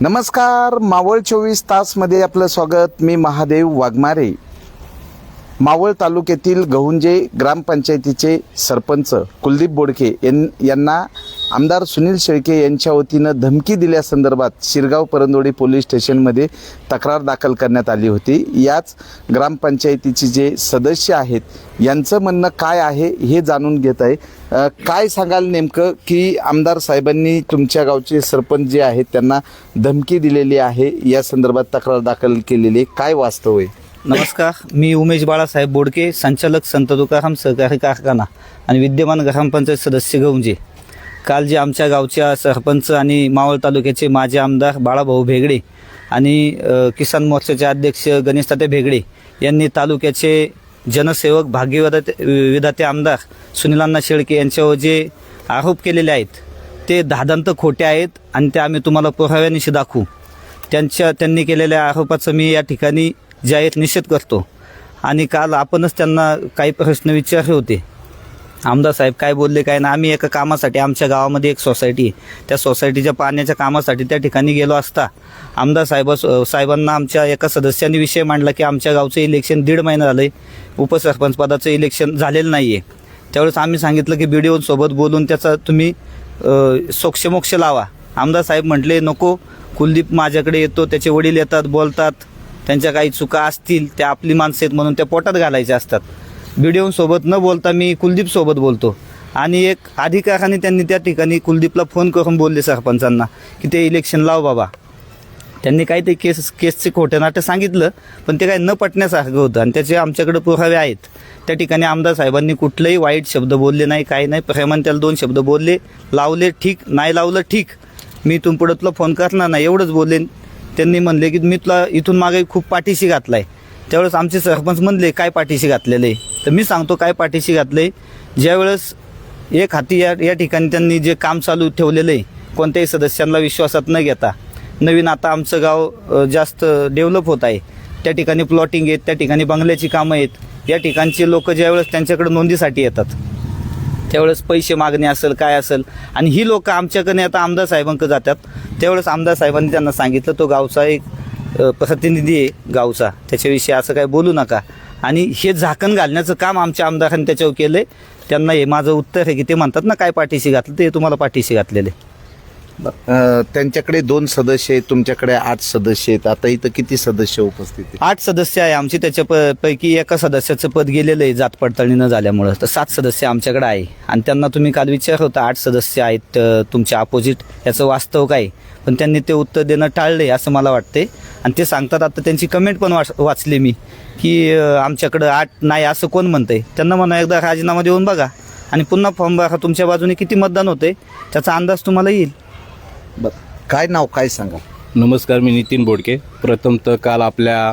नमस्कार मावळ चोवीस तासमध्ये आपलं स्वागत. मी महादेव वाघमारे. मावळ तालुक्यातील गहुंजे ग्रामपंचायतीचे सरपंच कुलदीप बोडके यां यांना आमदार सुनील शेळके यांच्या वतीनं धमकी दिल्यासंदर्भात शिरगाव परंदोडी पोलीस स्टेशनमध्ये तक्रार दाखल करण्यात आली होती. याच ग्रामपंचायतीचे जे सदस्य आहेत यांचं म्हणणं काय आहे हे जाणून घेत आहे. काय सांगाल नेमकं की आमदार साहेबांनी तुमच्या गावचे सरपंच जे आहेत त्यांना धमकी दिलेली आहे? या संदर्भात तक्रार दाखल केलेली आहे. काय वास्तव आहे? नमस्कार. मी उमेश बाळासाहेब बोडके संचालक संत तुकाराम सहकारी कारखाना आणि विद्यमान ग्रामपंचायत सदस्य गौंजे. काल जे आमच्या गावच्या सरपंच आणि मावळ तालुक्याचे माजी आमदार बाळाभाऊ भेगडे आणि किसान मोर्चाचे अध्यक्ष गणेश तात्या भेगडे यांनी तालुक्याचे जनसेवक भाग्यविधाते विधाते आमदार सुनीलांना शेळके यांच्यावर जे आरोप केलेले आहेत ते दादांत खोटे आहेत आणि ते आम्ही तुम्हाला पुराव्यानिशी दाखवू. त्यांच्या त्यांनी केलेल्या आरोपाचं मी या ठिकाणी जाहीर निषेध करतो. आणि काल आपणच त्यांना काही प्रश्न विचारले होते. आमदार साहेब काय बोलले काय ना आम्ही एका कामासाठी आमच्या गावामध्ये एक सोसायटी आहे. त्या सोसायटीच्या पाण्याच्या कामासाठी त्या ठिकाणी गेलो असता आमदार साहेब साहेबांना आमच्या एका सदस्यांनी विषय मांडला की आमच्या गावचं इलेक्शन दीड महिना झालं आहे उपसरपंच पदाचं इलेक्शन झालेलं नाही आहे त्यावेळेस आम्ही सांगितलं की बी सोबत बोलून त्याचा तुम्ही सोक्षमोक्ष लावा. आमदार साहेब म्हटले नको कुलदीप माझ्याकडे येतो त्याचे वडील येतात बोलतात. त्यांच्या काही चुका असतील त्या आपली माणसं आहेत म्हणून त्या पोटात घालायच्या असतात. सोबत न बोलता मी कुलदीप सोबत बोलतो. आणि एक अधिकाराने त्यांनी त्या ठिकाणी कुलदीपला फोन करून बोलले सरपंचांना की ते इलेक्शन लाव बाबा. त्यांनी काही ते केस केसचे खोटे नाटक सांगितलं पण ते काही न पटण्यासारखं होतं. आणि त्याचे आमच्याकडे पुरावे आहेत. त्या ठिकाणी आमदार साहेबांनी कुठलंही वाईट शब्द बोलले नाही काही नाही. प्रेमाने त्याला दोन शब्द बोलले लावले ठीक नाही लावलं ठीक. मी इथून पुढं तुला फोन करणार नाही एवढंच बोलले त्यांनी म्हणले की मी तुला इथून मागे खूप पाठीशी घातला आहे त्यावेळेस आमचे सरपंच म्हणले काय पाठीशी घातलेलं आहे? तर मी सांगतो काय पाठीशी घातले ज्यावेळेस एक हाती या या ठिकाणी त्यांनी जे काम चालू ठेवलेलं आहे कोणत्याही सदस्यांना विश्वासात न घेता नवीन आता आमचं गाव जास्त डेव्हलप होत आहे. त्या ठिकाणी प्लॉटिंग आहेत त्या ठिकाणी बंगल्याची कामं आहेत. या ठिकाणचे लोक ज्यावेळेस त्यांच्याकडे नोंदीसाठी येतात त्यावेळेस पैसे मागणे असेल काय असेल आणि ही लोक आमच्याकडे आता आमदार साहेबांकडे जातात. त्यावेळेस आमदार साहेबांनी त्यांना सांगितलं तो गावचा एक प्रतिनिधी आहे गावचा. त्याच्याविषयी असं काय बोलू नका. आणि हे झाकण घालण्याचं काम आमच्या आमदारांनी त्याच्यावर केलं आहे त्यांना हे माझं उत्तर आहे की ते म्हणतात ना काय पाठीशी घातलं ते तुम्हाला पाठीशी घातलेले त्यांच्याकडे दोन सदस्य आहेत तुमच्याकडे आठ सदस्य आहेत. आता इथं किती सदस्य उपस्थित आहेत? आठ सदस्य आहे आमची. त्याच्या पैकी एका सदस्याचं पद गेलेलं आहे जात पडताळणी न झाल्यामुळं. तर सात सदस्य आमच्याकडे आहे. आणि त्यांना तुम्ही काल विचार होता आठ सदस्य आहेत तुमच्या अपोजिट याचं वास्तव काय? पण त्यांनी ते उत्तर देणं टाळले असं मला वाटते आणि ते सांगतात आता त्यांची कमेंट पण वाच वाचली मी की आमच्याकडं आठ नाही असं कोण म्हणतंय? त्यांना म्हणा एकदा राजीनामा देऊन बघा. आणि पुन्हा फॉर्म भरा. तुमच्या बाजूने किती मतदान होते त्याचा अंदाज तुम्हाला येईल. बरं. काय नाव काय सांगा? नमस्कार मी नितीन बोडके. प्रथमतः काल आपल्या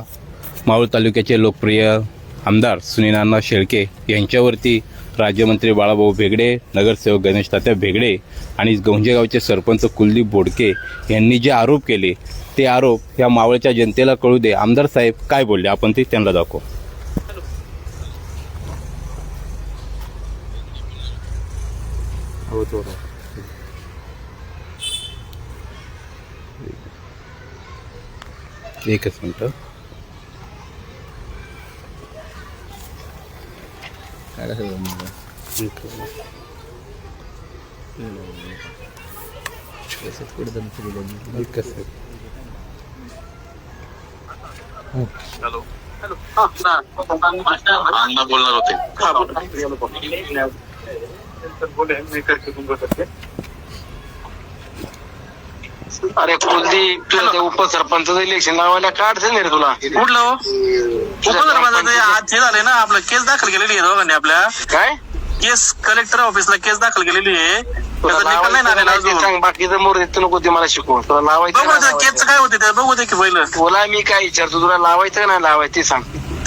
मावळ तालुक्याचे लोकप्रिय आमदार सुनीनाना शेळके यांच्यावरती राज्यमंत्री बाळाभाऊ भेगडे नगरसेवक गणेश तात्या भेगडे आणि गौंजेगावचे सरपंच कुलदीप बोडके यांनी जे आरोप केले ते आरोप या मावळच्या जनतेला कळू दे. आमदार साहेब काय बोलले? आपण ते त्यांना दाखवू. एकच मिनटं कसं अण्णा बोलणार होते अरे कुलदीप तुला ते उपसरपंचाचं इलेक्शन लावायला अडचण आहे रे तुला? कुठलं हो? उपसरपंचाचं आज हे झालंय ना आपलं केस दाखल केलेली आहे दोघांनी आपल्या. काय? केस कलेक्टर ऑफिसला केस दाखल केलेली आहे. तुला त्याचा निकाल नाही लावायचं लागलेला नाही ते अजून. सांग बाकीचं मोर नको ते मला शिकव तुला लावायचं बघू का नाही केसचं लावायचं? काय होते ते बघू दे की पहिलं. तुला मी काय विचारतो तुला लावायचं का नाही लावायचं ते सांग.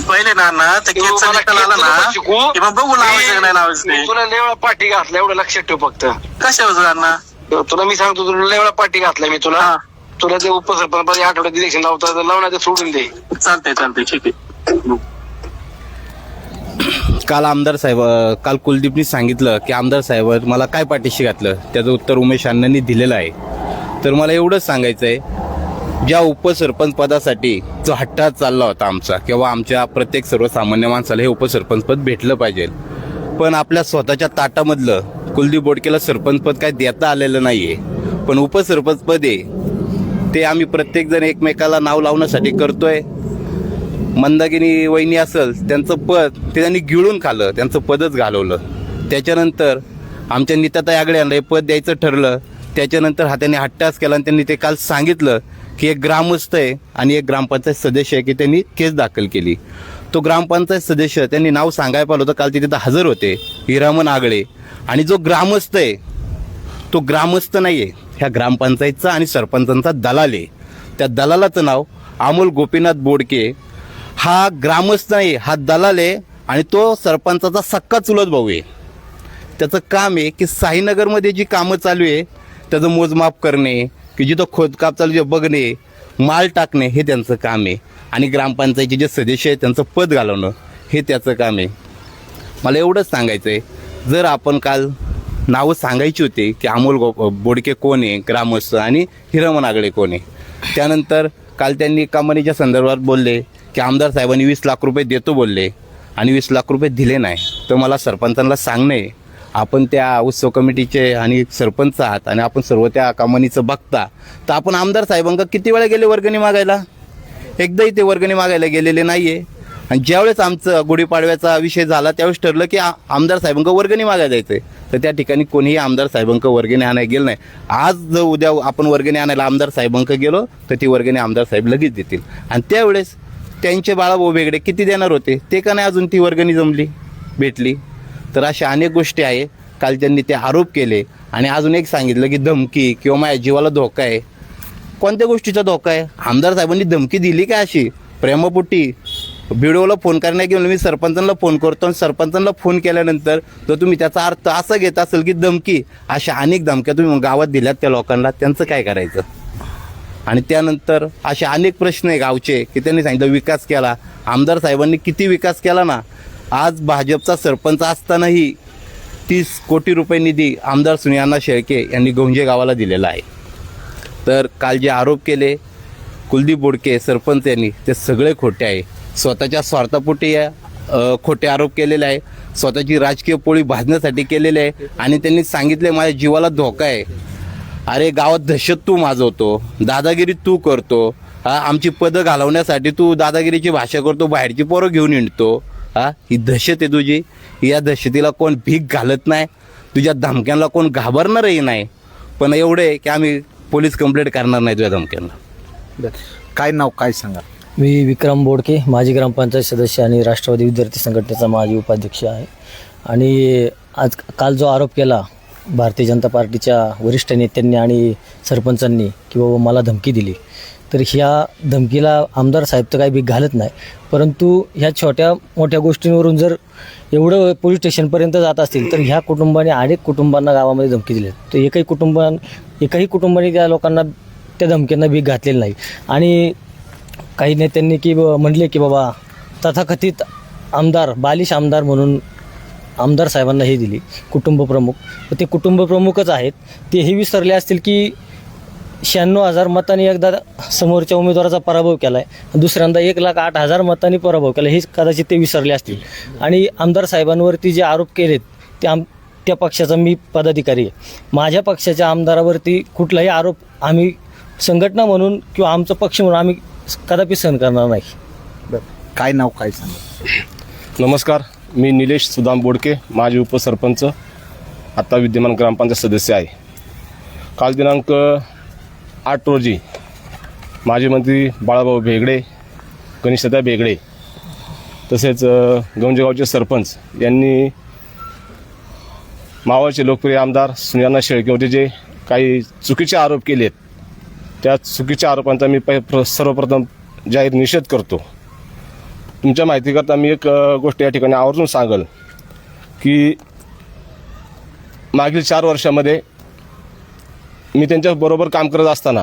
पहिले ना ना त्या तू केसचा मला निकाल आला केसचं नको ना शिकवू. की मग बघू लावायचं का नाही लावायचं मी ते तुला लेवळा पाठी घातला एवढं लक्षात ठेव फक्त. कशावर अण्णा तुला मी सांगतो तुला लेवळा पाठी घातला मी तुला. तुला ते उपसरपंच आठवड्यात इलेक्शन लावता लावणार ते सोडून दे. चालतंय चालतंय ठीक आहे. काल आमदार साहेब अ, काल कुलदीपनी सांगितलं की आमदार साहेब मला काय पाठीशी घातलं? त्याचं उत्तर उमेश अण्णांनी दिलेलं आहे. तर मला एवढंच सांगायचं आहे ज्या उपसरपंच पदासाठी जो हट्टा चालला होता आमचा किंवा आमच्या प्रत्येक सर्वसामान्य माणसाला हे उपसरपंच पद भेटलं पाहिजे. पण आपल्या स्वतःच्या ताटामधलं कुलदीप बोडकेला सरपंच पद काय देता आलेलं नाही आहे पण उपसरपंच पद आहे ते आम्ही प्रत्येकजण एकमेकाला नाव लावण्यासाठी करतोय. मंदागिनी वहिनी असेल त्यांचं पद ते त्यांनी गिळून खाल्लं त्यांचं पदच घालवलं. त्याच्यानंतर आमच्या निताताई आगळे यांना हे पद द्यायचं ठरलं. त्याच्यानंतर हाताने हट्टास केला आणि त्यांनी ते काल सांगितलं की एक ग्रामस्थ आहे आणि एक ग्रामपंचायत सदस्य आहे की त्यांनी केस दाखल केली. तो ग्रामपंचायत सदस्य त्यांनी नाव सांगायला पाहिलं होतं काल ते तिथं हजर होते हिरामन आगळे. आणि जो ग्रामस्थ आहे तो ग्रामस्थ नाही आहे ह्या ग्रामपंचायतचा आणि सरपंचांचा दलाल आहे. त्या दलालाचं नाव अमोल गोपीनाथ बोडके हा ग्रामस्थ नाही हा दलाल आहे आणि तो सरपंचाचा सक्का चुलत भाऊ आहे. त्याचं काम आहे की साईनगरमध्ये जी कामं चालू आहे त्याचं मोजमाप करणे की जिथं खोदकाप चालू आहे बघणे माल टाकणे हे त्यांचं काम आहे. आणि ग्रामपंचायतीचे जे सदस्य आहेत त्यांचं पद घालवणं हे त्याचं काम आहे. मला एवढंच सांगायचं आहे जर आपण काल नावं सांगायची होती की अमोल गो बोडके कोण आहे ग्रामस्थ आणि हिरमन आगळे कोण आहे त्यानंतर काल त्यांनी कंपनीच्या संदर्भात बोलले की आमदार साहेबांनी वीस लाख रुपये देतो बोलले आणि वीस लाख रुपये दिले नाही. तर मला सरपंचांना सांगणं आहे, आपण त्या उत्सव कमिटीचे आणि सरपंच आहात आणि आपण सर्व त्या कंपनीचं बघता तर आपण आमदार साहेबांका किती वेळा गेले वर्गणी मागायला? एकदाही ते वर्गणी मागायला गेलेले नाही आहे आणि ज्यावेळेस आमचं गुढीपाडव्याचा विषय झाला त्यावेळेस ठरलं की आमदार साहेबांक वर्गणी मागायला जायचंय. तर त्या ठिकाणी कोणीही आमदार साहेबांक वर्गणी आणायला गेलं नाही. आज जर उद्या आपण वर्गणी आणायला आमदार साहेबांक गेलो तर ती वर्गणी आमदार साहेब लगेच देतील. आणि त्यावेळेस त्यांचे बाळाभाऊ वेगळे किती देणार होते? ते का नाही अजून ती वर्गणी जमली भेटली? तर अशा अनेक गोष्टी आहे. काल त्यांनी ते आरोप केले आणि अजून एक सांगितलं की धमकी किंवा माझ्या जीवाला धोका आहे. कोणत्या गोष्टीचा धोका आहे? आमदार साहेबांनी धमकी दिली का अशी? प्रेमपुटी बिडोला फोन करण्या घेऊन मी सरपंचांना फोन करतो आणि सरपंचांना फोन केल्यानंतर जर तुम्ही त्याचा अर्थ असा घेत असेल की धमकी अशा अनेक धमक्या तुम्ही गावात दिल्यात त्या लोकांना त्यांचं काय करायचं? आणि त्यानंतर असे अनेक प्रश्न आहे गावचे की त्यांनी सांगितलं विकास केला. आमदार साहेबांनी किती विकास केला ना? आज भाजपचा सरपंच असतानाही तीस कोटी रुपये निधी आमदार सुनियाना शेळके यांनी गोंजे गावाला दिलेला आहे. तर काल जे आरोप केले कुलदीप बोडके सरपंच यांनी ते सगळे खोटे आहे. स्वतःच्या स्वार्थापोटी या खोटे आरोप केलेले आहे. स्वतःची राजकीय पोळी भाजण्यासाठी केलेले आहे. आणि त्यांनी सांगितले माझ्या जीवाला धोका आहे. अरे गावात दहशत तू माजवतो. दादागिरी तू करतो. हा आमची पदं घालवण्यासाठी तू दादागिरीची भाषा करतो. बाहेरची पोरं घेऊन हिंडतो. हा ही दहशत आहे तुझी. या दहशतीला कोण भीक घालत नाही. तुझ्या धमक्यांना कोण घाबरणारही नाही. पण एवढं आहे की आम्ही पोलीस कंप्लेंट करणार नाही तुझ्या धमक्यांना. काय नाव काय सांगा? मी विक्रम बोडके माजी ग्रामपंचायत सदस्य आणि राष्ट्रवादी विद्यार्थी संघटनेचा माजी उपाध्यक्ष आहे. आणि आज काल जो आरोप केला भारतीय जनता पार्टीच्या वरिष्ठ नेत्यांनी आणि सरपंचांनी की बाबा मला धमकी दिली. तर ह्या धमकीला आमदार साहेब तर काही भीक घालत नाही परंतु ह्या छोट्या मोठ्या गोष्टींवरून जर एवढं पोलीस स्टेशनपर्यंत जात असतील तर ह्या कुटुंबाने अनेक कुटुंबांना गावामध्ये धमकी दिली. तर एकही कुटुंबां एकाही कुटुंबाने त्या लोकांना त्या धमक्यांना भीक घातलेली नाही. आणि काही नेत्यांनी की ब- म्हणले की बाबा तथाकथित आमदार बालिश आमदार म्हणून आमदार साहेबांना हे दिली कुटुंब प्रमुख. ते कुटुंब प्रमुखच आहेत. ते हे विसरले असतील की शहाण्णव हजार मतांनी एकदा समोरच्या उमेदवाराचा पराभव केला आहे दुसऱ्यांदा एक लाख आठ हजार मतांनी पराभव केला. हे कदाचित ते विसरले असतील. आणि आमदार साहेबांवरती जे आरोप केलेत ते आम त्या पक्षाचा मी पदाधिकारी आहे. माझ्या पक्षाच्या आमदारावरती कुठलाही आरोप आम्ही संघटना म्हणून किंवा आमचा पक्ष म्हणून आम्ही कदापि सहन करणार नाही. काय नाव काय सांगा? नमस्कार. मी निलेश सुदाम बोडके माजी उपसरपंच आत्ता विद्यमान ग्रामपंचायत सदस्य आहे. काल दिनांक आठ रोजी माजी मंत्री बाळाभाऊ भेगडे गणेशदादा भेगडे तसेच अ, गंजगावचे सरपंच यांनी मावळचे लोकप्रिय आमदार सुनियांना शेळकेवरती जे काही चुकीचे आरोप केलेत. त्या चुकीच्या आरोपांचा मी पै प्र- सर्वप्रथम जाहीर निषेध करतो. तुमच्या माहितीकरता मी एक गोष्ट या ठिकाणी आवर्जून सांगल की मागील चार वर्षामध्ये मी त्यांच्याबरोबर काम करत असताना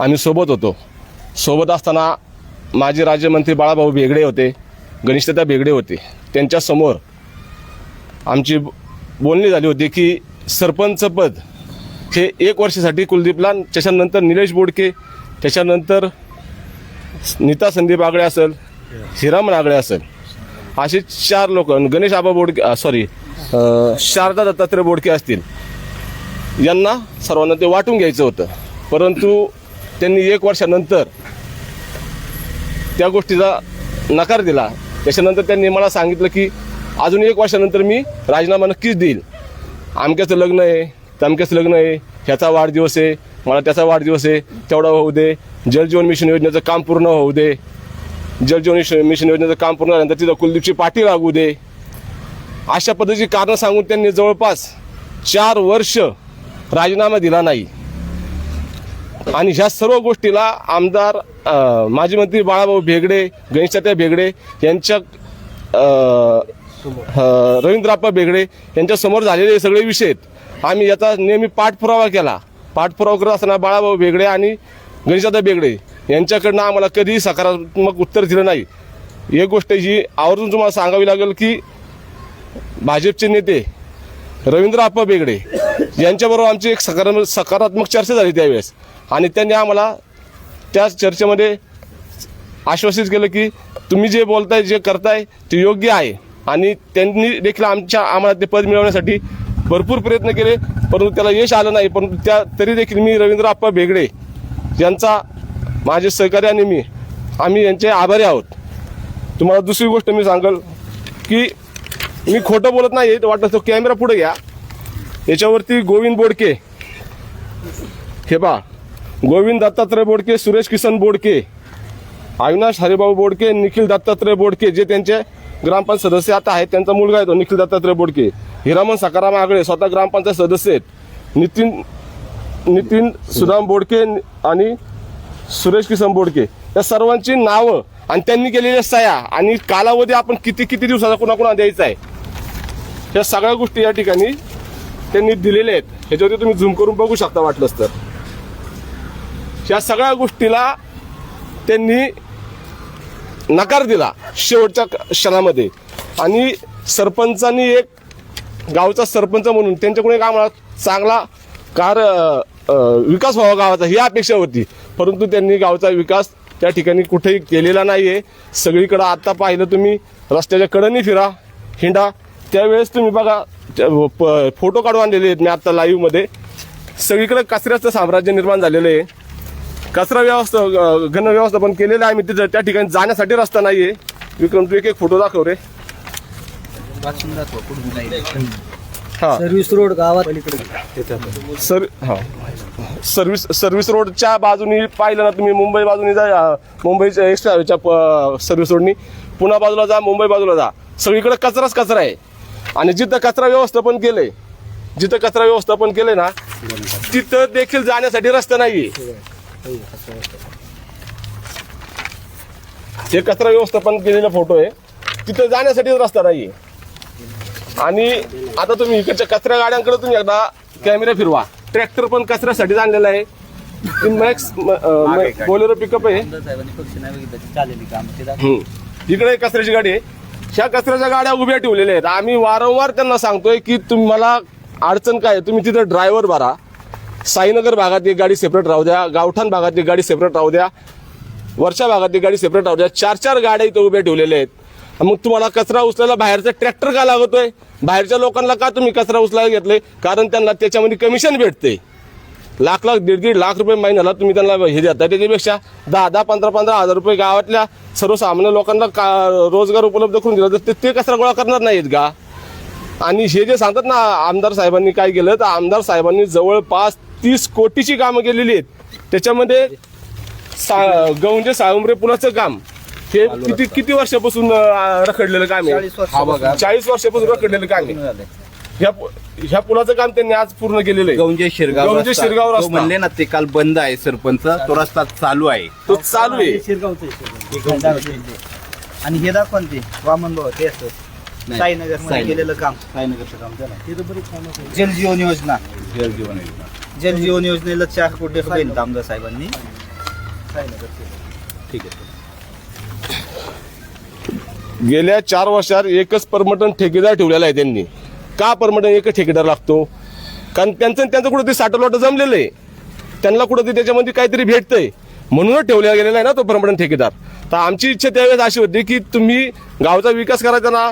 आम्ही सोबत होतो. सोबत असताना माजी राज्यमंत्री बाळाभाऊ भेगडे होते गणेशदादा बेगडे होते. त्यांच्यासमोर आमची बोलणी झाली होती की सरपंच पद हे एक वर्षासाठी कुलदीपला त्याच्यानंतर निलेश बोडके त्याच्यानंतर नीता संदीप आगळे असेल हिरामन आगळे असेल. असे चार लोक गणेश आबा बोडके सॉरी शारदा दत्तात्रय बोडके असतील. यांना सर्वांना ते वाटून घ्यायचं होतं. परंतु त्यांनी एक वर्षानंतर त्या गोष्टीचा नकार दिला. त्याच्यानंतर त्यांनी मला सांगितलं की अजून एक वर्षानंतर मी राजीनामा नक्कीच देईल. आमक्याचं लग्न आहे तमक्याचं लग्न आहे ह्याचा वाढदिवस आहे मला त्याचा वाढदिवस आहे तेवढा होऊ दे. जलजीवन मिशन योजनेचं काम पूर्ण होऊ दे. जलजीवन मिशन मिशन योजनेचं काम पूर्ण झाल्यानंतर तिथं कुलदीपची पाठी लागू दे. अशा पद्धतीची कारणं सांगून त्यांनी जवळपास चार वर्ष राजीनामा दिला नाही. आणि ह्या सर्व गोष्टीला आमदार माजी मंत्री बाळाभाऊ भेगडे गणेशात्या भेगडे यांच्या रवींद्रप्पा बेगडे यांच्या समोर झालेले हे सगळे विषय आहेत. आम्ही याचा नेहमी पाठपुरावा केला. पाठपुरावा करत असताना बाळाभाऊ बेगडे आणि गणेशदा बेगडे यांच्याकडनं आम्हाला कधीही सकारात्मक उत्तर दिलं नाही. एक गोष्ट ही आवर्जून तुम्हाला सांगावी लागेल की भाजपचे नेते रवींद्र आप्पा बेगडे यांच्याबरोबर आमची एक सकारात्मक सकारात्मक चर्चा झाली त्यावेळेस. आणि त्यांनी आम्हाला त्या चर्चेमध्ये आश्वासित केलं की तुम्ही जे बोलताय जे करताय ते योग्य आहे. आणि त्यांनी देखील आमच्या आम्हाला ते पद मिळवण्यासाठी भरपूर प्रयत्न केले परंतु त्याला यश आलं नाही. परंतु त्या तरी देखील मी रवींद्र आप्पा बेगडे यांचा माझे सहकारी आणि मी आम्ही यांचे आभारी आहोत. तुम्हाला दुसरी गोष्ट मी सांगल की मी खोटं बोलत नाही वाटलं तो कॅमेरा पुढे घ्या. याच्यावरती गोविंद बोडके. हे पा गोविंद दत्तात्रय बोडके सुरेश किसन बोडके अविनाश हरिभाऊ बोडके निखिल दत्तात्रय बोडके जे त्यांचे ग्रामपंचायत सदस्य आता आहेत त्यांचा मुलगा आहे तो निखिल दत्तात्रय बोडके. हिरामन सकाराम आगळे स्वतः ग्रामपंचायत सदस्य आहेत. नितीन नितीन सुदाम बोडके आणि सुरेश किसन बोडके. या सर्वांची नावं आणि त्यांनी केलेल्या सह्या आणि कालावधी आपण किती किती दिवसाचा कुणाकुणा द्यायचा आहे? या सगळ्या गोष्टी या ठिकाणी त्यांनी दिलेल्या आहेत. ह्याच्यावरती तुम्ही झूम करून बघू शकता वाटलंच तर. या सगळ्या गोष्टीला त्यांनी नकार दिला शेवटच्या क्षणामध्ये. आणि सरपंचांनी एक गावचा सरपंच म्हणून त्यांच्याकडून एक आम्हाला चांगला कार विकास व्हावा गावाचा ही अपेक्षा होती. परंतु त्यांनी गावचा विकास त्या ठिकाणी कुठेही केलेला नाही आहे सगळीकडं आत्ता पाहिलं तुम्ही रस्त्याच्या कडंनी फिरा हिंडा. त्यावेळेस तुम्ही बघा त्या- प- फोटो काढून आणलेले आहेत मी आत्ता लाईव्हमध्ये सगळीकडे कचऱ्याचं साम्राज्य निर्माण झालेलं आहे. कचरा व्यवस्था घन व्यवस्थापन केलेलं आहे. मी तिथं त्या ठिकाणी जाण्यासाठी रस्ता नाहीये. विक्रम तू एक एक फोटो दाखव रे. हा. सर्व्हिस रोड गावात सर हा. सर्व्हिस सर्व्हिस रोडच्या बाजूनी पाहिलं ना तुम्ही मुंबई बाजूनी जा मुंबईच्या एक्स्ट्रा सर्व्हिस रोडनी पुन्हा बाजूला जा मुंबई बाजूला जा. सगळीकडे कचराच कचरा आहे. आणि जिथं कचरा व्यवस्थापन केलंय जिथं कचरा व्यवस्थापन केलंय ना तिथं देखील जाण्यासाठी रस्ता नाहीये. हे कचरा व्यवस्थापन केलेला फोटो आहे. तिथं जाण्यासाठी रस्ता नाहीये. आणि आता तुम्ही इकडच्या कचरा गाड्यांकडे तुम्ही एकदा कॅमेरा फिरवा. ट्रॅक्टर पण कचऱ्यासाठीच आणलेला आहे. मॅक्स बोलेरो पिकअप आहे. इकडे एक कचऱ्याची गाडी आहे. ह्या कचऱ्याच्या गाड्या उभ्या ठेवलेल्या आहेत. आम्ही वारंवार त्यांना सांगतोय की तुम्हाला अडचण काय आहे? तुम्ही तिथे ड्रायव्हर भरा. साईनगर भागात एक गाडी सेपरेट राहू द्या गावठाण भागात एक गाडी सेपरेट राहू द्या वरच्या भागात एक गाडी सेपरेट राहू द्या चार चार गाड्या इथं उभ्या ठेवलेल्या आहेत. मग तुम्हाला कचरा उचलायला बाहेरचा ट्रॅक्टर का लागतोय? बाहेरच्या लोकांना का तुम्ही कचरा उचलायला घेतले कारण त्यांना त्याच्यामध्ये कमिशन भेटते लाख लाख दीड दीड लाख रुपये महिन्याला तुम्ही त्यांना हे देता त्याच्यापेक्षा दहा दहा पंधरा पंधरा हजार रुपये गावातल्या सर्वसामान्य लोकांना का रोजगार उपलब्ध करून दिला तर ते- ते कचरा गोळा करणार नाहीत का? आणि हे जे सांगतात ना आमदार साहेबांनी काय केलं तर आमदार साहेबांनी जवळपास तीस कोटीची कामं केलेली आहेत. त्याच्यामध्ये सा गौंजे साळुंबरे पुलाचं काम. हे किती किती वर्षापासून अं, रखडलेलं काम आहे? चाळीस वर्षापासून. रखडलेलं काम आहे. ह्या पु- ह्या पुलाचं काम त्यांनी आज पूर्ण केलेलं आहे. गौंजे शिरगाव गौंजे रस्ता. शिरगाव तो रस्ता. म्हणले ना ते काल बंद आहे सरपंच. तो रस्ता चालू आहे. तो चालू आहे. आणि हे दाखवा ना ते. वामन भाऊ ते असं. साईनगर. मध्ये गेलेलं काम. साईनगरचं काम त्याला जल जीवन योजना. जल जीवन योजना. जल जीवन योजनेला चार कोटी रुपये दिले आमदार साहेबांनी. ठीक आहे. गेल्या चार वर्षात एकच परमटन ठेकेदार ठेवलेला आहे त्यांनी. का परमटन एकच ठेकेदार लागतो? कारण त्यांचं त्यांचं कुठं ते साठवलोट जमलेलं आहे. त्यांना कुठं ते त्याच्यामध्ये काहीतरी भेटतंय. म्हणूनच ठेवला गेलेला आहे ना तो परमनंट ठेकेदार. तर आमची इच्छा त्यावेळेस अशी होती की तुम्ही गावचा विकास करायचा ना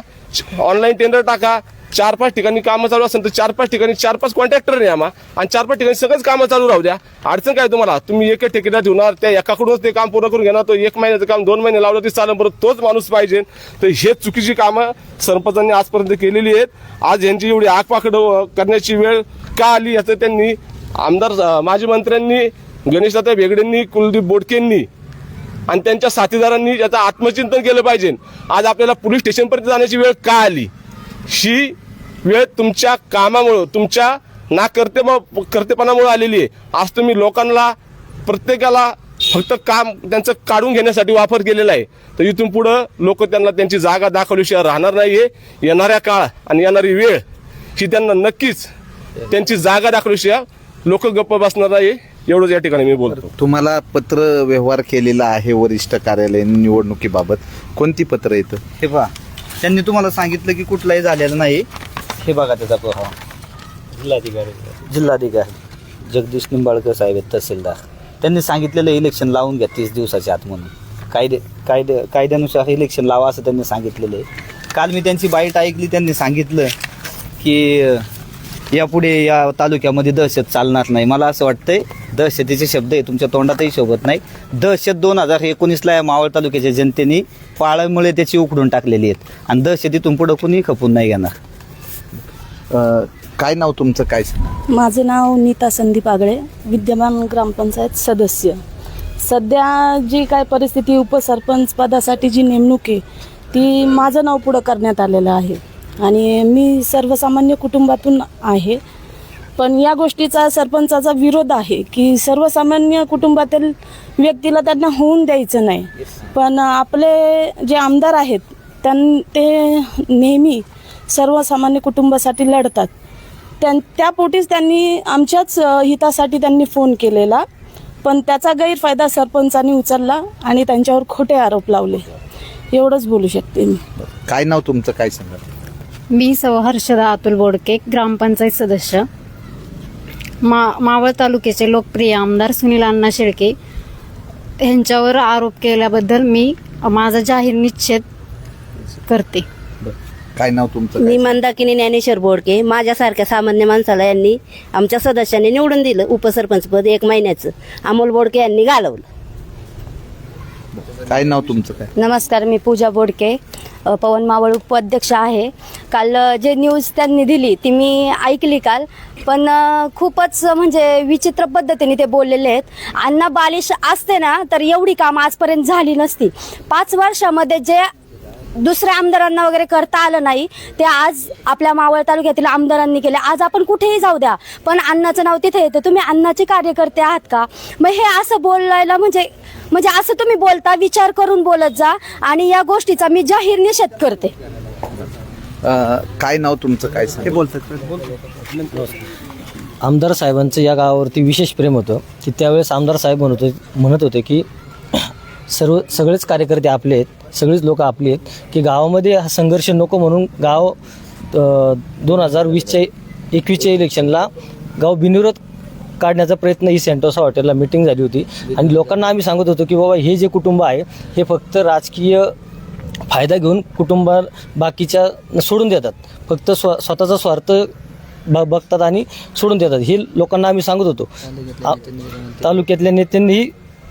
ऑनलाईन टेंडर टाका चार पाच ठिकाणी कामं चालू असेल तर चार पाच ठिकाणी चार पाच कॉन्ट्रॅक्टर नाही आम्हा. आणि चार पाच ठिकाणी सगळंच कामं चालू राहू द्या. अडचण काय तुम्हाला? तुम्ही एक ठेकेदार ठेवणार त्या एकाकडूनच ते काम पूर्ण करून घेणार तो एक महिन्याचं काम दोन महिने लावलं तरी चालेल बरं तोच माणूस पाहिजे. तर हे चुकीची कामं सरपंचांनी आजपर्यंत केलेली आहेत. आज यांची एवढी आगपाकड करण्याची वेळ का आली याचं त्यांनी आमदार माजी मंत्र्यांनी गणेशदादा बेगडेंनी कुलदीप बोडकेंनी आणि त्यांच्या साथीदारांनी याचं आत्मचिंतन केलं पाहिजे. आज आपल्याला पोलीस स्टेशनपर्यंत जाण्याची वेळ का आली? ही वेळ तुमच्या कामामुळं तुमच्या ना कर्ते कर्तेपणामुळे आलेली आहे. आज तुम्ही लोकांना प्रत्येकाला फक्त काम त्यांचं काढून घेण्यासाठी वापर केलेला आहे. तर इथून पुढं लोक त्यांना त्यांची जागा दाखवल्याशिवाय राहणार नाहीये. येणाऱ्या काळ आणि येणारी वेळ ही त्यांना नक्कीच त्यांची जागा दाखवल्याशिवाय लोक गप्प बसणार नाही एवढंच या ठिकाणी मी बोलतो. तुम्हाला पत्र व्यवहार केलेला आहे वरिष्ठ कार्यालयाने निवडणुकीबाबत. कोणती पत्र येतं हे पहा त्यांनी तुम्हाला सांगितलं की कुठलाही झालेलं नाही. हे बघा त्याचा प्रभाव जिल्हाधिकारी. जिल्हाधिकारी. जगदीश निंबाळकर साहेब आहेत तहसीलदार. त्यांनी सांगितलेलं इलेक्शन लावून घ्या तीस दिवसाच्या आत म्हणून. कायदे कायदे कायद्यानुसार इलेक्शन लावा असं त्यांनी सांगितलेलं आहे. काल मी त्यांची बाईट ऐकली त्यांनी सांगितलं की यापुढे या तालुक्यामध्ये दहशत चालणार नाही. मला असं वाटतंय दहशतीचे शब्द आहे तुमच्या तोंडातही शोभत नाही. दहशत दोन हजार एकोणीसला या मावळ तालुक्याच्या जनतेने पाळमुळे त्याची उकडून टाकलेली आहेत. आणि दहशतीतून पुढं कुणी खपून नाही घेणार. अं, काय नाव तुमचं काय सांगा? माझं नाव नीता संदीप आगळे विद्यमान ग्रामपंचायत सदस्य. सध्या जी काय परिस्थिती उपसरपंच पदासाठी जी नेमणूक आहे ती माझं नाव पुढं करण्यात आलेलं आहे. आणि मी सर्वसामान्य कुटुंबातून आहे. पण या गोष्टीचा सरपंचाचा विरोध आहे की सर्वसामान्य कुटुंबातील व्यक्तीला त्यांना होऊन द्यायचं नाही. पण आपले जे आमदार आहेत त्यां ते नेहमी सर्वसामान्य कुटुंबासाठी लढतात. त्यां त्यापोटीच त्यांनी आमच्याच हितासाठी त्यांनी फोन केलेला. पण त्याचा गैरफायदा सरपंचांनी उचलला आणि त्यांच्यावर खोटे आरोप लावले. एवढंच बोलू शकते मी. काय नाव तुमचं? काय सांगा मी सौ हर्षदा अतुल बोडके ग्रामपंचायत सदस्य. मा मावळ तालुक्याचे लोकप्रिय आमदार सुनील अण्णा शेळके यांच्यावर आरोप केल्याबद्दल मी माझा जाहीर निषेध करते. काय नाव तुमचं? मी काय? मंदाकिनी ज्ञानेश्वर बोडके. माझ्यासारख्या सामान्य माणसाला यांनी आमच्या सदस्यांनी निवडून दिलं उपसरपंचपद एक महिन्याचं. अमोल बोडके यांनी घालवलं. काय नाव तुमचं काय? नमस्कार मी पूजा बोडके. अ, पवन मावळ उपाध्यक्ष आहे. काल अ, जे न्यूज त्यांनी दिली ती मी ऐकली काल. पण अ, खूपच म्हणजे विचित्र पद्धतीने ते बोललेले आहेत. अण्णा बालिश असते ना तर एवढी कामं आजपर्यंत झाली नसती. पाच वर्षामध्ये जे दुसऱ्या आमदारांना वगैरे करता आलं नाही ते आज आपल्या मावळ तालुक्यातील आमदारांनी केले. आज आपण कुठेही जाऊ द्या पण अण्णाचं नाव तिथे येतं. तुम्ही अण्णाचे कार्यकर्ते आहात का? मग हे असं बोलायला म्हणजे म्हणजे असं तुम्ही बोलता विचार करून बोलत जा आणि या गोष्टीचा मी जाहीर निषेध करते. काय नाव तुमचं काय सांगा? आमदार साहेबांचं या गावावरती विशेष प्रेम होतं की त्यावेळेस आमदार साहेब म्हणत होते म्हणत होते की सर्व सगळेच कार्यकर्ते आपले आहेत सगळीच लोक आपली आहेत की गावामध्ये हा संघर्ष नको म्हणून गाव दोन हजार वीसच्या एकवीसच्या इलेक्शनला गाव बिनविरोध काढण्याचा प्रयत्न ही सेंटोसा हॉटेलला मिटिंग झाली होती. आणि लोकांना आम्ही सांगत होतो की बाबा हे जे कुटुंब आहे हे फक्त राजकीय फायदा घेऊन कुटुंबा बाकीच्या सोडून देतात. फक्त स्व स्वतःचा स्वार्थ ब बघतात आणि सोडून देतात. हे लोकांना आम्ही सांगत होतो. तालुक्यातल्या नेत्यांनी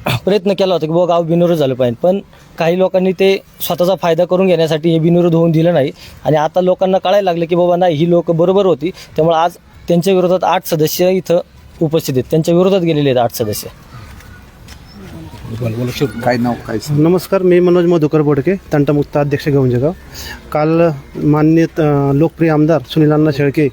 प्रयत्न केला होता की बाबा गाव बिनविरोध झालं पाहिजे. पण काही लोकांनी ते स्वतःचा फायदा करून घेण्यासाठी हे बिनविरोध होऊन दिलं नाही. आणि आता लोकांना कळायला लागलं की बाबा नाही ही लोक बरोबर होती. त्यामुळे आज त्यांच्या विरोधात आठ सदस्य इथं उपस्थित आहेत. त्यांच्या विरोधात गेलेले आहेत आठ सदस्य. काय नाव काय सांगा? नमस्कार मी मनोज मधुकर बोडके तंटमुक्त अध्यक्ष गौंजगाव काल मान्य अ, लोकप्रिय आमदार सुनीलांना शेळके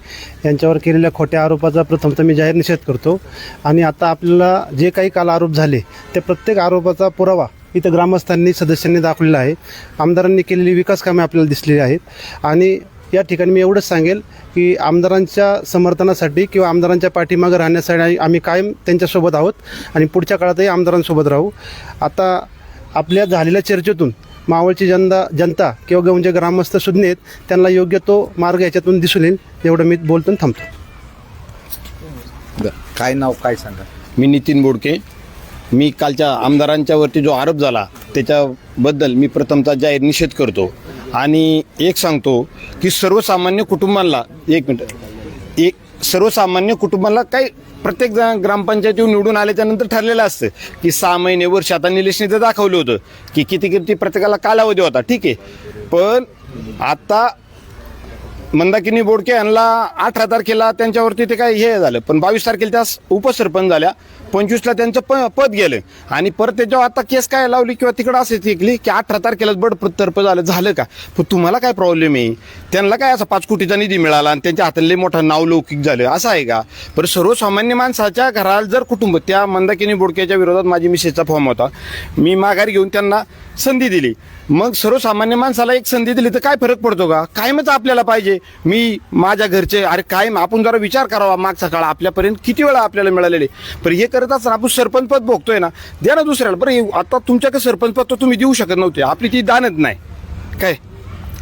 यांच्यावर केलेल्या खोट्या आरोपाचा प्रथमतः मी जाहीर निषेध करतो. आणि आता आपल्याला जे काही काल आरोप झाले ते प्रत्येक आरोपाचा पुरावा इथं ग्रामस्थांनी सदस्यांनी दाखवलेला आहे. आमदारांनी केलेली विकास कामे आपल्याला दिसलेली आहेत. आणि या ठिकाणी मी एवढंच सांगेल की आमदारांच्या समर्थनासाठी किंवा आमदारांच्या पाठीमागं राहण्यासाठी आम्ही कायम त्यांच्यासोबत आहोत आणि पुढच्या काळातही आमदारांसोबत राहू. आता आपल्या झालेल्या चर्चेतून मावळची जनता जनता किंवा गौंजे ग्रामस्थ सुज्ञ आहेत त्यांना योग्य तो मार्ग याच्यातून दिसून येईल एवढं मी बोलतो थांबतो. बरं. काय नाव काय सांगा? मी नितीन बोडके. मी कालच्या आमदारांच्यावरती जो आरोप झाला त्याच्याबद्दल मी प्रथमतः जाहीर निषेध करतो. आणि एक सांगतो की सर्वसामान्य कुटुंबांना एक मिनटं एक सर्वसामान्य कुटुंबाला काही प्रत्येक जण ग्रामपंचायतीवर निवडून आल्याच्यानंतर ठरलेलं असतं की सहा महिने वर्ष आता निलेशने तर दाखवलं होतं की किती किती प्रत्येकाला कालावधी होता. ठीक आहे. पण आता मंदाकिनी बोडके यांना अठरा तारखेला त्यांच्यावरती ते काय हे झालं पण बावीस तारखेला त्या उपसरपंच झाल्या. पंचवीसला त्यांचं प पद गेलं. आणि परत त्याच्यावर आता केस काय लावली किंवा तिकडं असे ऐकली की अठरा तारखेलाच बड प्रत्यर्प झालं झालं का? पण तुम्हाला काय प्रॉब्लेम आहे? त्यांना काय असं पाच कोटीचा निधी मिळाला आणि त्यांच्या हाताला लई मोठं नाव लौकिक झालं? असं आहे का? पण सर्वसामान्य माणसाच्या घराला जर कुटुंब त्या मंदाकिनी बुडक्याच्या विरोधात माझी मिसेसचा फॉर्म होता. मी माघारी घेऊन त्यांना संधी दिली. मग सर्वसामान्य माणसाला एक संधी दिली तर काय फरक पडतो का? कायमच आपल्याला पाहिजे. मी माझ्या घरचे अरे कायम आपण जरा विचार करावा मागचा काळ. आपल्यापर्यंत किती वेळा आपल्याला मिळालेले? पण हे करत असताना आपण सरपंच पद भोगतोय ना? द्या ना दुसऱ्याला. बरं आता तुमच्याकडे सरपंच पद तर तुम्ही देऊ शकत नव्हते. आपली ती दानच नाही. काय?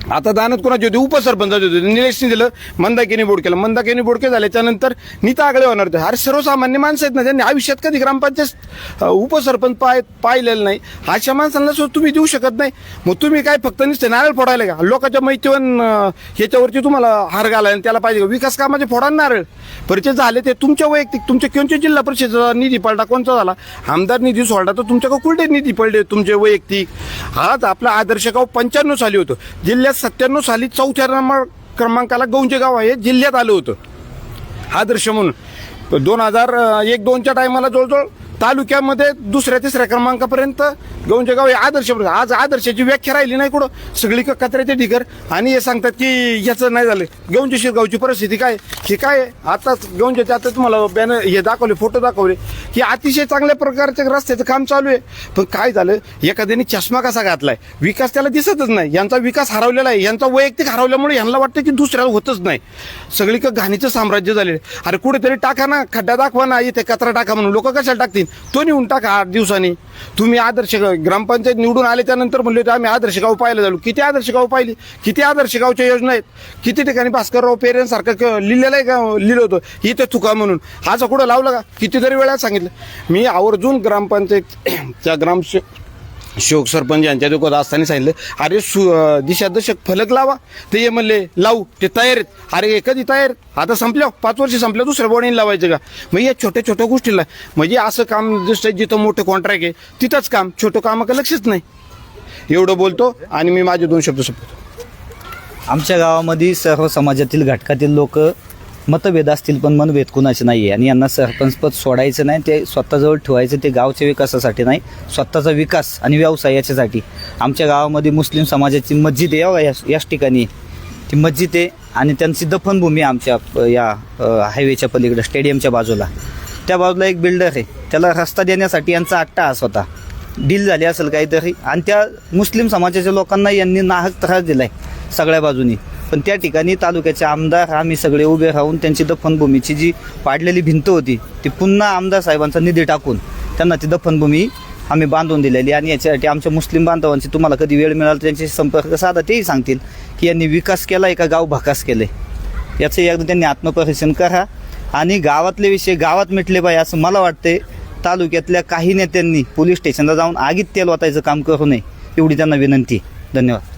आता दानत कोणाची होती? उपसरपंचाची होते. निलेशने दिलं. मंदाकिनी बोडकेला मंदाकिनी बोडके झाल्याच्यानंतर नीता आगळे होणार होते. अरे सर्वसामान्य माणसं आहेत ना त्यांनी. आयुष्यात कधी ग्रामपंचायत उपसरपंच पाय पाहिलेलं नाही. अशा माणसांना सुद्धा तुम्ही देऊ शकत नाही. मग तुम्ही काय फक्त नुसते नारळ फोडायला का? लोकांच्या मैत्रीवन ह्याच्यावरती तुम्हाला हार घाला आणि त्याला पाहिजे विकास कामाचे फोडा नारळ. परिचय झाले ते तुमच्या वैयक्तिक तुमच्या कोणत्या जिल्हा परिषदेचा निधी पडला कोणता झाला? आमदार निधी सोडला तर तुमच्याकडे कुठे निधी पडले तुमचे वैयक्तिक? आज आपला आदर्श गाव पंच्याण्णव साली होतं. जिल्ह्या जिल्ह्यात सत्त्याण्णव साली चौथ्या क्रमांक क्रमांकाला गौंजे गाव आहे जिल्ह्यात आलं होतं. आदर्श म्हणून. दोन हजार एक दोनच्या टायमाला जवळजवळ तालुक्यामध्ये दुसऱ्या तिसऱ्या क्रमांकापर्यंत गौंजे गाव हे आदर्श आज आदर्शाची व्याख्या राहिली नाही कुठं. सगळी कचऱ्याचे ढिगर. आणि हे सांगतात की ह्याचं नाही झालं. गौंजे शिरगावची परिस्थिती काय? हे काय? आहे? आताच गौंजेचे आता तुम्हाला बॅनर हे दाखवले फोटो दाखवले की अतिशय चांगल्या प्रकारचे रस्त्याचं काम चालू आहे. पण काय झालं? एखाद्याने चष्मा कसा घातलाय? विकास त्याला दिसतच नाही. यांचा विकास हरवलेला आहे. यांचा वैयक्तिक हरवल्यामुळे यांना वाटतं की दुसऱ्याला होतच नाही. सगळी घाणीचं साम्राज्य झालेलं अरे कुठेतरी टाका ना खड्डा दाखवा ना इथे कचरा टाका म्हणून. लोक कशाला टाकतील? तो नेऊन टाका आठ दिवसांनी. तुम्ही आदर्श ग्रामपंचायत निवडून आले त्यानंतर म्हणले होते आम्ही आदर्श गाव पाहायला झालो किती आदर्श गाव पाहिली? किती आदर्श गावच्या योजना आहेत? किती ठिकाणी भास्करराव पेरेंसारखं लिहिलेलं आहे का? लिहिलं होतं. इथे चुका म्हणून. आज कुठं लावलं का? कितीतरी वेळा सांगितलं. मी आवर्जून ग्रामपंचायतच्या ग्राम शोक सरपंच यांच्या दुकानात असताना सांगितलं अरे सु दिशादर्शक फलक लावा. ते ये म्हणले लावू ते तयार आहेत. अरे हे कधी तयार आता संपल्या पाच वर्ष संपल्या दुसऱ्या बॉडीने लावायचं का? मग या छोट्या छोट्या गोष्टीला म्हणजे असं काम दिसतंय जिथं मोठं कॉन्ट्रॅक्ट आहे तिथंच काम छोटं कामाकडे लक्षच नाही? एवढं बोलतो आणि मी माझे दोन शब्द संपवतो. आमच्या गावामध्ये सर्व समाजातील घटकातील लोक मतभेद असतील पण मनभेद कुणाचे नाही आहे आणि यांना सरपंचपद सोडायचं नाही ते स्वतःजवळ ठेवायचं ते गावच्या विकासासाठी नाही स्वतःचा विकास आणि व्यवसाय याच्यासाठी. आमच्या गावामध्ये मुस्लिम समाजाची मस्जिद आहे याच याच ठिकाणी. ती मस्जिद आहे आणि त्यांची दफनभूमी आहे आमच्या या हायवेच्या पलीकडे स्टेडियमच्या बाजूला. त्या बाजूला एक बिल्डर आहे. त्याला रस्ता देण्यासाठी यांचा अट्टाहास होता. डील झाली असेल काहीतरी. आणि त्या मुस्लिम समाजाच्या लोकांना यांनी नाहक त्रास दिलाय सगळ्या बाजूनी. पण त्या ठिकाणी तालुक्याचे आमदार आम्ही सगळे उभे राहून त्यांची दफनभूमीची जी पाडलेली भिंत होती ती पुन्हा आमदार साहेबांचा निधी टाकून त्यांना ती दफनभूमी आम्ही बांधून दिलेली आणि याच्यासाठी आमच्या मुस्लिम बांधवांची तुम्हाला कधी वेळ मिळाला त्यांच्याशी संपर्क साधा तेही सांगतील की यांनी विकास केला का गाव भकास केले. याचं एकदा त्यांनी आत्मपरीक्षण करा आणि गावातले विषय गावात मिटले पाहिजे असं मला वाटते तालुक्यातल्या काही नेत्यांनी पोलीस स्टेशनला जाऊन आगीत तेल वाचायचं काम करू नये एवढी त्यांना विनंती. धन्यवाद.